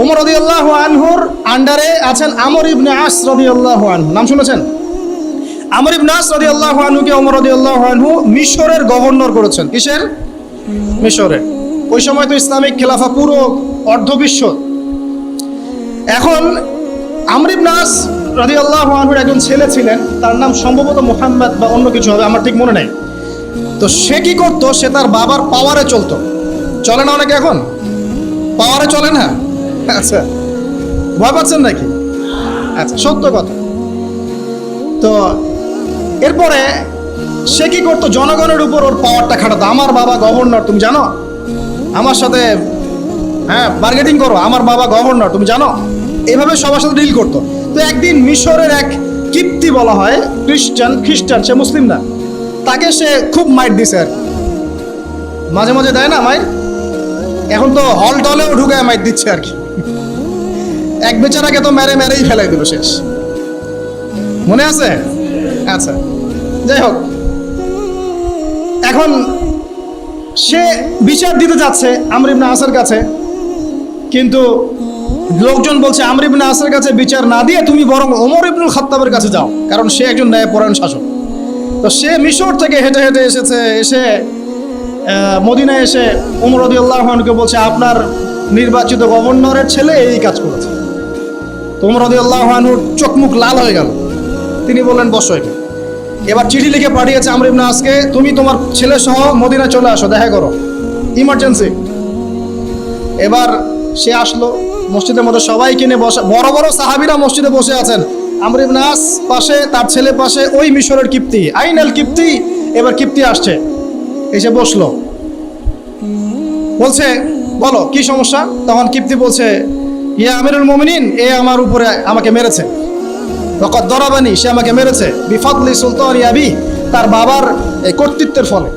ওমর রদিয়াল্লাহ আনহুর আন্ডারে আছেন আমর ইবনে আস রদিয়াল্লাহ আনহু। নাম শুনেছেন? আমর ইবনে আস রদিয়াল্লাহ আনহুকে ওমর রদিয়াল্লাহ আনহু মিশরের গভর্নর করেছেন। কিসের? মিশরে। ওই সময় তো ইসলামিক খেলাফা পুরো অর্ধবিশ্ব। এখন আমর ইবনে আস রদিয়াল্লাহ আনহুর একজন ছেলে ছিলেন, তার নাম সম্ভবত মোহাম্মদ বা অন্য কিছু হবে, আমার ঠিক মনে নেই। তো সে কি করতো? সে তার বাবার পাওয়ারে চলতো। চলে না অনেকে এখন? পাওয়ারে চলে না? আচ্ছা ভয় পাচ্ছেন নাকি? আচ্ছা সত্য কথা। তো এরপরে সে কি করতো? জনগণের উপর ওর পাওয়ারটা খাটাতো। আমার বাবা গভর্নর তুমি জানো? আমার সাথে হ্যাঁ বার্গেটিং করো। আমার বাবা গভর্নর তুমি জানো? এভাবে সবার সাথে ডিল করতো। তো একদিন মিশরের এক কিপ্তি বলা হয়, খ্রিস্টান খ্রিস্টান, সে মুসলিম না। তাকে সে খুব মাইট দিছে আর মাঝে মাঝে দেয় না মাইট এখন তো হল টলেও ঢুকে মাইট দিচ্ছে আর কি। এক বেচারাকে তো মেরে মেরেই ফেলাই দিল শেষ। মনে আছে? আচ্ছা যাই হোক। এখন সে বিচার দিতে যাচ্ছে আমর ইবনে আসার কাছে, কিন্তু লোকজন বলছে, আমর ইবনে আসার কাছে বিচার না দিয়ে তুমি বরং ওমর ইবনুল খাত্তাবের কাছে যাও, কারণ সে একজন ন্যায়পরায়ণ শাসক। তো সে মিশর থেকে হেঁটে হেঁটে এসেছে, এসে মদিনায় এসে ওমর রদিউল্লাহকে বলছে, আপনার নির্বাচিত গভর্নরের ছেলে এই কাজ করেছে। তো ওমর রদিউল্লাহনুর চোখ মুখ লাল হয়ে গেল। তিনি বললেন, বসো এখানে। এবার চিঠি লিখে পাঠিয়েছে আমর ইবনে আজকে তুমি তোমার ছেলে সহ মদিনা চলে আসো, দেখা করো। ইমার্জেন্সি। এবার সে আসলো মসজিদের মধ্যে সবাই কিনে বসে, বড় বড় সাহাবিরা মসজিদে বসে আছেন। আমর ইবনে আস পাশে, তার ছেলে পাশে, ওই মিশরের কিপ্তি, আইনাল কিপ্তি। এবার কিপ্তি আসছে। এসে বসল। বলছে, বলো, কি সমস্যা? তখন কিপ্তি বলছে ইয়া আমিরুল মোমিনিন, এ আমার উপরে আমাকে মেরেছে। রকত দরাবানি, সে আমাকে মেরেছে। বিফাদলি সুলতান ইয়াবি তার বাবার এই কর্তৃত্বের ফলে।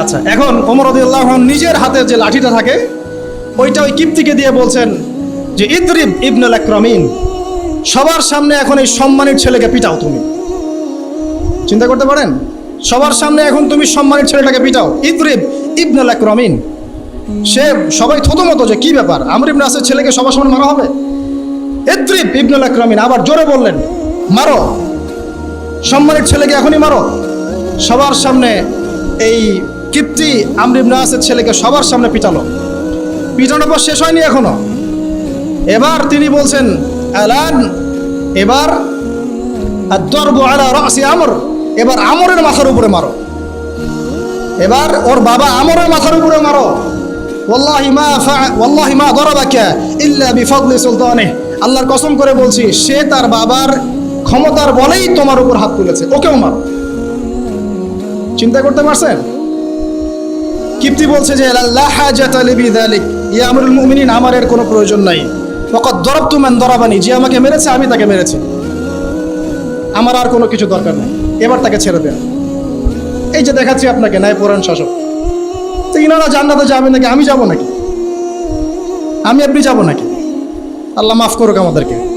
আচ্ছা এখন ওমর রদিউল্লাহ নিজের হাতে যে লাঠিটা থাকে, ওইটা ওই কিপ্তিকে দিয়ে বলছেন যে, ইদরিব ইবনুল আকরামিন, সবার সামনে এখন এই সম্মানের ছেলেকে পিটাও তুমি। চিন্তা করতে পারেন? সবার সামনে এখন তুমি সম্মানের ছেলেটাকে পিটাও। ইদরিব ইবনুল আকরামিন সে সবাই থতমতো যে কি ব্যাপার? আমর ইবনে আসের ছেলেকে সবার সামনে মারা হবে? ইদ্রিব ইবনুল আকরামিন আবার জোরে বললেন, মারো। সম্মানের ছেলেকে এখনই মারো। সবার সামনে এই কিপ্তি আমর ইবনে আসের ছেলেকে সবার সামনে পিটালো। পিটানোর পর শেষ হয়নি এখনও। এবার তিনি বলছেন, আলান, এবার দর্ব আলা রাসি আমর, এবার আমরের মাথার উপরে মারো। এবার ওর বাবা আমরের মাথার উপরে মারো। ওয়াল্লাহি মা ওয়াল্লাহি মা দরাবাকা ইল্লা বিফাদলি সুলতানিহি আল্লাহর কসম করে বলছি, সে তার বাবার ক্ষমতার বলেই তোমার উপর হাত তুলেছে, ওকেও মারো। চিন্তা করতে পারছেন? কিপ্তি বলছে যে ইয়া আমরুল মুমিনিন, আমার এর কোনো প্রয়োজন নাই। ফকত দরবতু মান দরাবানি, যে আমাকে মেরেছে, আমি তাকে মেরেছি। আমার আর কোনো কিছু দরকার নেই। এবার তাকে ছেড়ে দেন। এই যে দেখাচ্ছি আপনাকে, ন্যায় পুরাণ শাসক। ইনারা জান্নাতে যাবে নাকি? আমি যাব নাকি? আমি আপনি যাব নাকি? আল্লাহ মাফ করুক আমাদেরকে।